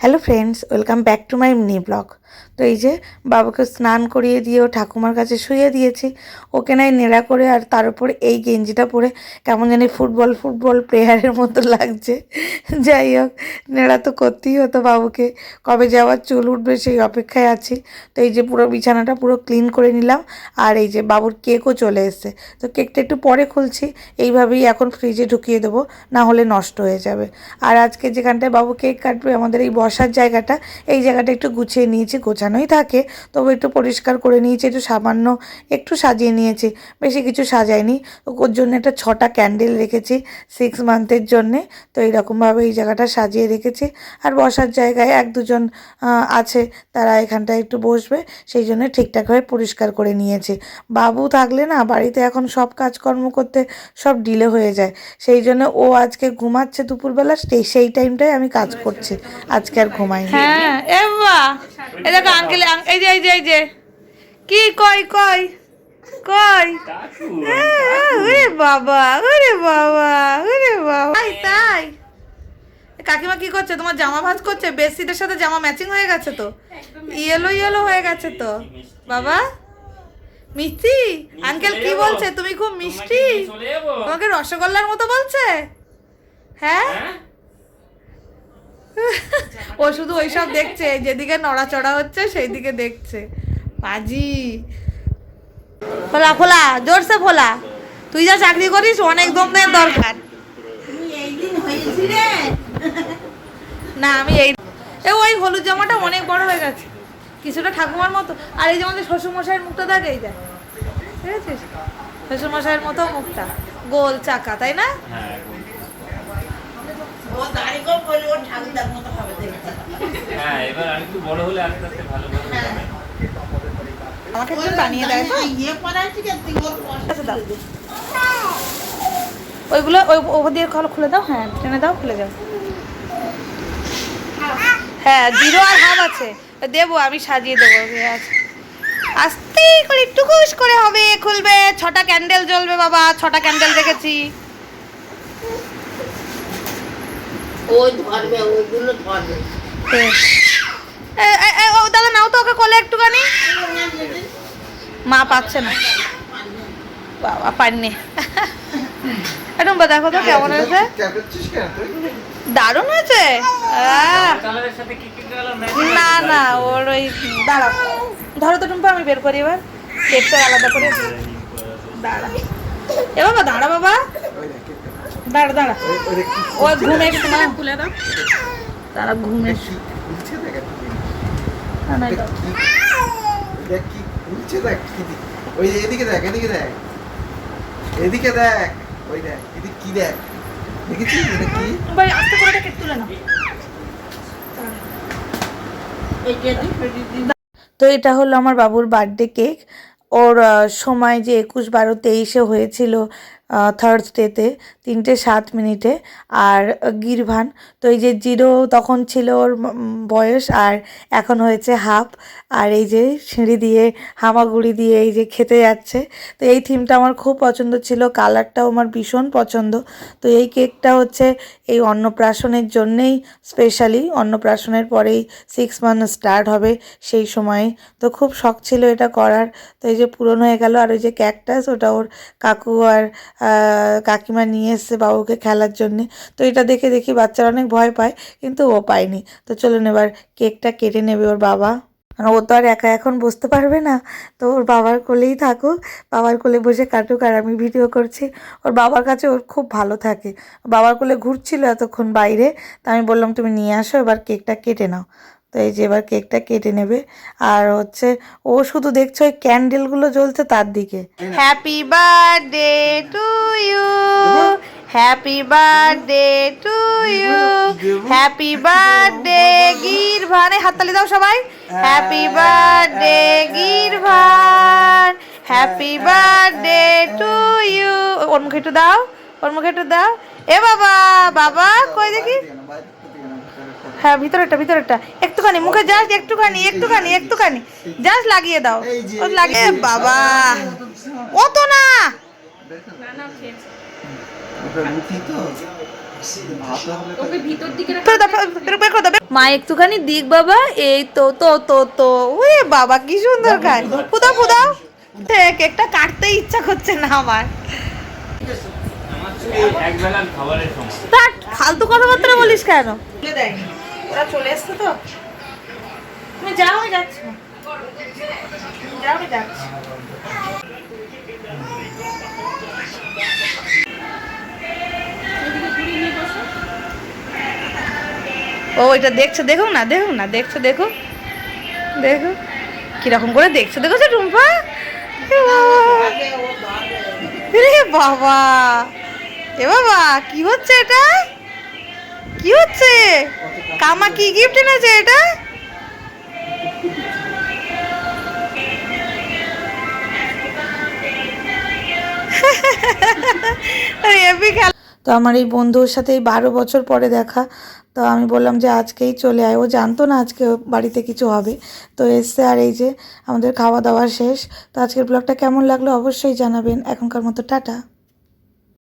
Hello friends welcome back to my mini blog তো এই যে বাবাকে স্নান করিয়ে দিয়ে ও ঠাকুমার কাছে শুয়ে দিয়েছি, ওকে নাই নেড়া করে আর তার উপর এই গেঞ্জিটা পরে কেমন জানি ফুটবল ফুটবল প্লেয়ারের মতো লাগছে। যাই হোক, নেড়া তো করতেই হতো বাবুকে। কবে যাওয়ার চুল উঠবে সেই অপেক্ষায় আছি। তো এই যে পুরো বিছানাটা পুরো ক্লিন করে নিলাম আর এই যে বাবুর কেকও চলে এসছে। তো কেকটা একটু পরে খুলছি, এইভাবেই এখন ফ্রিজে ঢুকিয়ে দেবো, না হলে নষ্ট হয়ে যাবে। আর আজকে যেখানটায় বাবু কেক কাটবে, আমাদের এই বসার জায়গাটা, এই জায়গাটা একটু গুছিয়ে নিয়েছি, গোছানোই থাকে। তবু একটু পরিষ্কার করে নিয়েছি, একটু সামান্য একটু সাজিয়ে নিয়েছি, বেশি কিছু সাজাইনি। ওর জন্য একটা ছটা ক্যান্ডেল রেখেছি সিক্স মান্থের জন্যে, তো এইরকমভাবে এই জায়গাটা সাজিয়ে রেখেছি। আর বসার জায়গায় এক দুজন আছে, তারা এখানটায় একটু বসবে, সেই জন্য ঠিকঠাকভাবে পরিষ্কার করে নিয়েছি। বাবু থাকলে না, বাড়িতে এখন সব কাজকর্ম করতে সব ডিলে হয়ে যায়। সেই জন্য ও আজকে ঘুমাচ্ছে দুপুরবেলা, সেই টাইমটাই আমি কাজ করছি। আজকে আর ঘুমাইনি হ্যাঁ এ বাবা এই দেখো আঙ্কেল এই যে এই যে এই যে। কি কই কই কই? হ্যাঁ, ওরে বাবা ওরে বাবা ওরে বাবা। তাই তাই। এ কাকিমা কি করছে? তোমার জামা ভাঁজ করছে? বেডশিটের সাথে জামা ম্যাচিং হয়ে গেছে তো? ইয়েলো ইয়েলো হয়ে গেছে তো? বাবা। মিষ্টি? আঙ্কেল কি বলছে? তুমি খুব মিষ্টি। তোমাকে রসগোল্লার মতো বলছে? হ্যাঁ? ও শুধু ওইসব দেখছে যেদিকে নড়াচড়া হচ্ছে সেই দিকে দেখছে। পাজি। ফোলা ফোলা জোরসে ফোলা। তুই যা চাকরি করিস অনেক দমের দরকার। না আমি এই এ ওই হলুদ জামাটা অনেক বড় হয়ে গেছে। কিছুটা ঠাকুমার মতো। আর এই যে আমাদের শ্বশুরমশাইয়ের মুখটা দেখ এই দেখ। ঠিক আছে? শ্বশুরমশাইয়ের মতো মুখটা। গোল চাকা তাই না? হ্যাঁ এবার আরেকটু বড় হলে আস্তে আস্তে ভালো করে আমাকে একটু বানিয়ে দেয় তো আচ্ছা, দাও। ওইগুলো ওই ওপর দিয়ে কল খুলে দাও হ্যাঁ টেনে দাও খুলে যাও। হ্যাঁ জিরো আর হাফ আছে। দেবো আমি সাজিয়ে দেবো আস্তে করে একটু খুশ করে হবে খুলবে ছটা ক্যান্ডেল জ্বলবে বাবা ছটা ক্যান্ডেল দেখেছি। ওই ধরবে ওইগুলো ধরবে। ও দাদা নাও তো ওকে কোলে একটুখানি। মা পাচ্ছে না। বাবা পাননি। একদম দেখো তো কেমন হয়েছে। দারুণ হয়েছে। না না ওর ওই দাঁড়াও। ধরো তো টুম্পা আমি বের করি এবার। কেকটা আলাদা করে। দাঁড়া। এ বাবা দাঁড়া বাবা। দাঁড়া দাঁড়া। ওই ঘুমে না খুলে দাও তারা ঘুমে না, না, দাও। দেখ কি উঠছে দেখ কি দি- ওই এদিকে দেখ এদিকে দেখ। এদিকে দেখ। ওই দেখ এদিকে কি দেখ? দেখেছিস? এটা কি? ভাই আস্তে করে কেক তুলে নাও। তো এটা হলো আমার বাবুর বার্থডে কেক ওর সময় যে একুশ বারো তেইশে হয়েছিল থার্সডেতে তিনটে সাত মিনিটে। আর গিরভান, তো এই যে জিরো তখন ছিল ওর বয়স, আর এখন হয়েছে হাফ আর এই যে সিঁড়ি দিয়ে, হামাগুড়ি দিয়ে এই যে খেতে যাচ্ছে। তো এই থিমটা আমার খুব পছন্দ ছিল কালারটাও আমার ভীষণ পছন্দ। তো এই কেকটা হচ্ছে এই অন্নপ্রাশনের জন্যেই স্পেশালি অন্নপ্রাশনের পরেই সিক্স মান্থ স্টার্ট হবে সেই সময়ে। তো খুব শখ ছিল এটা করার। তো এই যে পূরণ হয়ে গেল, আর ওই যে ক্যাকটাস ওটা ওর কাকু আর কাকিমা নিয়ে এসছে বাবুকে খেলার জন্যে। তো এটা দেখে দেখি বাচ্চারা অনেক ভয় পায়, কিন্তু ও পায়নি। তো চলুন এবার কেকটা কেটে নেবে ওর বাবা। আর ও তো আর একা এখন বসতে পারবে না। তো ওর বাবার কোলেই থাকুক। বাবার কোলে বসে কাটুক আর আমি ভিডিও করছি। ওর বাবার কাছে ওর খুব ভালো থাকে। বাবার কোলে ঘুরছিল এতক্ষণ বাইরে। তা আমি বললাম, তুমি নিয়ে আসো, এবার কেকটা কেটে নাও। তো এই যে এবার কেকটা কেটে নেবে। আর হচ্ছে, ও শুধু দেখছ ওই ক্যান্ডেলগুলো জ্বলছে তার দিকে। Happy birthday to you happy birthday to you happy birthday গিরভানে হাততালি দাও সবাই। Happy birthday Girvan happy birthday to you ওর মুখে একটু দাও, ওর মুখে একটু দাও। এ বাবা বাবা, কই দেখি? হ্যাঁ ভিতরেরটা ভিতরেরটা। একটুখানি মুখে জাস্ট একটুখানি একটুখানি একটুখানি। জাস্ট লাগিয়ে দাও। ও লাগিয়ে বাবা। ও তো না। মা একটুখানি দিক বাবা। এই তো তো তো তো। ওরে বাবা কি সুন্দর খায় ফুদাও ফুদাও। কেকটা কাটতে ইচ্ছা করছে না আমার। আমার তো এই একবেলার খাবারের সময়। বাট ফালতু কথাবার্তা বলিস কেন? ওরা চলে এসছে তো? তুমি যাও, আমি যাচ্ছি। যাও, আমি ও, এটা দেখছ, দেখো না দেখো না, দেখছ, দেখো। দেখো, কীরকম করে দেখছ, দেখো বাবা। এরে বাবা। এ বাবা, কি হচ্ছে এটা? কি হচ্ছে? কামা কি গিফট এনেছে এটা? তো আমার এই বন্ধুর সাথে এই বারো বছর পরে দেখা। তো আমি বললাম যে আজকেই চলে আয়। ও জানতো না আজকে বাড়িতে কিছু হবে। তো এসছে আর এই যে আমাদের খাওয়া দাওয়া শেষ। তো আজকের ব্লগটা কেমন লাগল অবশ্যই জানাবেন। এখনকার মতো টাটা।